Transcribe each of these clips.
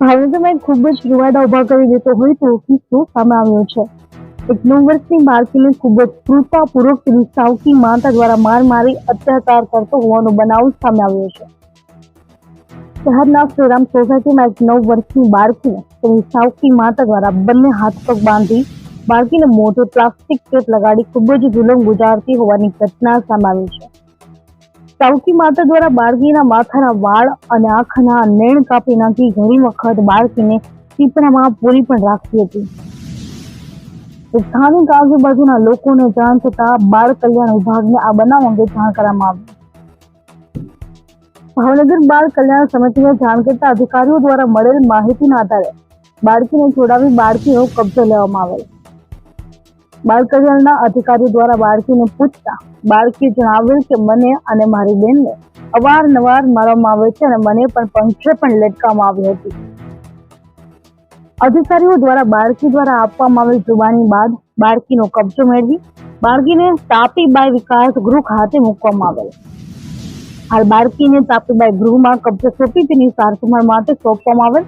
ભાવનગરમાં ખૂબ જ રૂવાડા ઊભા કરી દેતો હોય તો કિસ્સો સામે આવ્યો છે. એક નવ વર્ષની બાળકીને ખૂબ જ કૃપાપૂર્વક સાવકી માતા દ્વારા માર મારી અત્યાચાર કરતો હોવાનો બનાવ સામે આવ્યો છે. શહેરના શ્રીરામ સોસાયટીમાં એક નવ વર્ષની બાળકીને તેની સાવકી માતા દ્વારા બંને હાથ પગ બાંધી બાળકીને મોઢે પ્લાસ્ટિક ટેપ લગાડી ખૂબ જ જુલમ ગુજારતી હોવાની ઘટના સામે આવી છે. સાવકી માતા દ્વારા બાળકીના માથાના વાળ અને આંખના નેણ કાપી નાખી ઘણી વખત બાળકીને પીપળામાં પૂરી પણ રાખતી હતી. સ્થાનિક આજુબાજુના લોકોને જાણ થતાં બાળ કલ્યાણ વિભાગને આ બનાવ અંગે જાણ કરવામાં આવી. ભાવનગર બાળ કલ્યાણ સમિતિને જાણ કરતા અધિકારીઓ દ્વારા મળેલ માહિતીના આધારે બાળકીને છોડાવી બાળકીનો કબજો લેવામાં આવેલ. બાળ કલ્યાણના અધિકારીઓ દ્વારા બાળકીને પૂછતા, બાળકી જણાવેલ કે મને અને મારી બેનને અવારનવાર મારવામાં આવે છે અને મને પણ પંખે પણ લટકાવવામાં આવી હતી. અધિકારીઓ દ્વારા બાળકી દ્વારા આપવામાં આવેલ જુબાની બાદ બાળકીનો કબજો મેળવી બાળકીને તાપીબાઈ વિકાસ ગૃહ ખાતે મૂકવામાં આવેલ. હાલ બાળકીને તાપીબાઈ ગૃહમાં કબજો સોંપી તેની સારસંભાળ માટે સોંપવામાં આવેલ.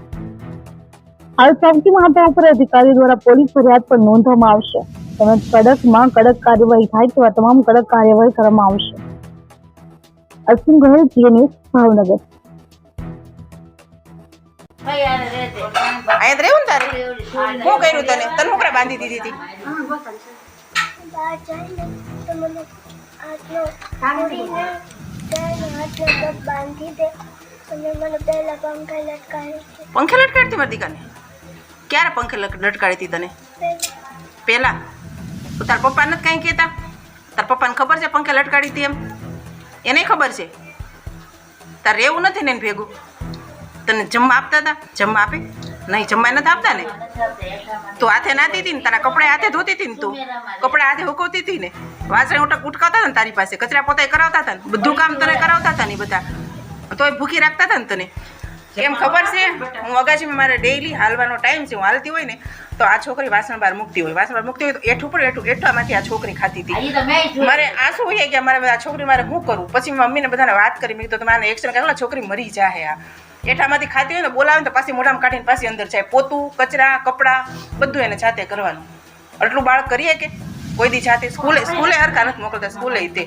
હાલ સૌથી માતા ઉપર અધિકારી દ્વારા પોલીસ ફરિયાદ પણ નોંધવામાં આવશે. તેમજ કડકમાં કડક કાર્યવાહી થાય તેવા તમામ કડક કાર્યવાહી કરવામાં આવશે. અશ્વિન ગોહિલ જીએનએસ ભાવનગર. તો પંખા લટકાડતી મારી દીકાને ક્યારે પંખે લટ- લટકાડી હતી તને? પહેલા? તો તાર પપ્પા નથી કાંઈ કહેતા? તાર પપ્પાને ખબર છે પંખે લટકાડી હતી એમ? એને ખબર છે? તાર રહેવું નથી ને ભેગું? તને જમવા આપતા હતા જમવા આપે? નહીં, જમવા નથી આપતા ને? તું હાથે નાતી હતી ને, તારા કપડા હાથે ધોતી હતી ને તું? કપડા હાથે હુકવતી હતી ને? વાસણ ઉટક ઉટકાવતા હતા ને તારી પાસે? કચરા પોતે કરાવતા હતા ને? બધું કામ તને કરાવતા હતા ને બધા? તોય ભૂખી રાખતા હતા ને તને? કેમ ખબર છે? હું અગાશીમાં મારે ડેઈલી હાલવાનો ટાઈમ છે હું હાલતી હોય ને તો આ છોકરી વાસણ બહાર મૂકતી હોય. વાસણ બહાર મૂકતી હોય તો એઠું પણ એઠું એઠામાંથી આ છોકરી ખાતી હતી. મારે આંસુ હોય કે મારે આ છોકરી મારે શું કરું? પછી મમ્મીને બધાને વાત કરી. મેં કીધું તમારે એક્શન કરેલા છોકરી મરી જાહે આ. એઠામાંથી ખાતી હોય ને બોલાવે તો પાછી મોઢામાં કાઢીને પાછી અંદર જાય. પોતું કચરા કપડાં બધું એને જાતે કરવાનું. આટલું બાળક કરીએ કે? કોઈ દી જાતે સ્કૂલે સ્કૂલે હરખા નથી મોકલતા સ્કૂલે તે.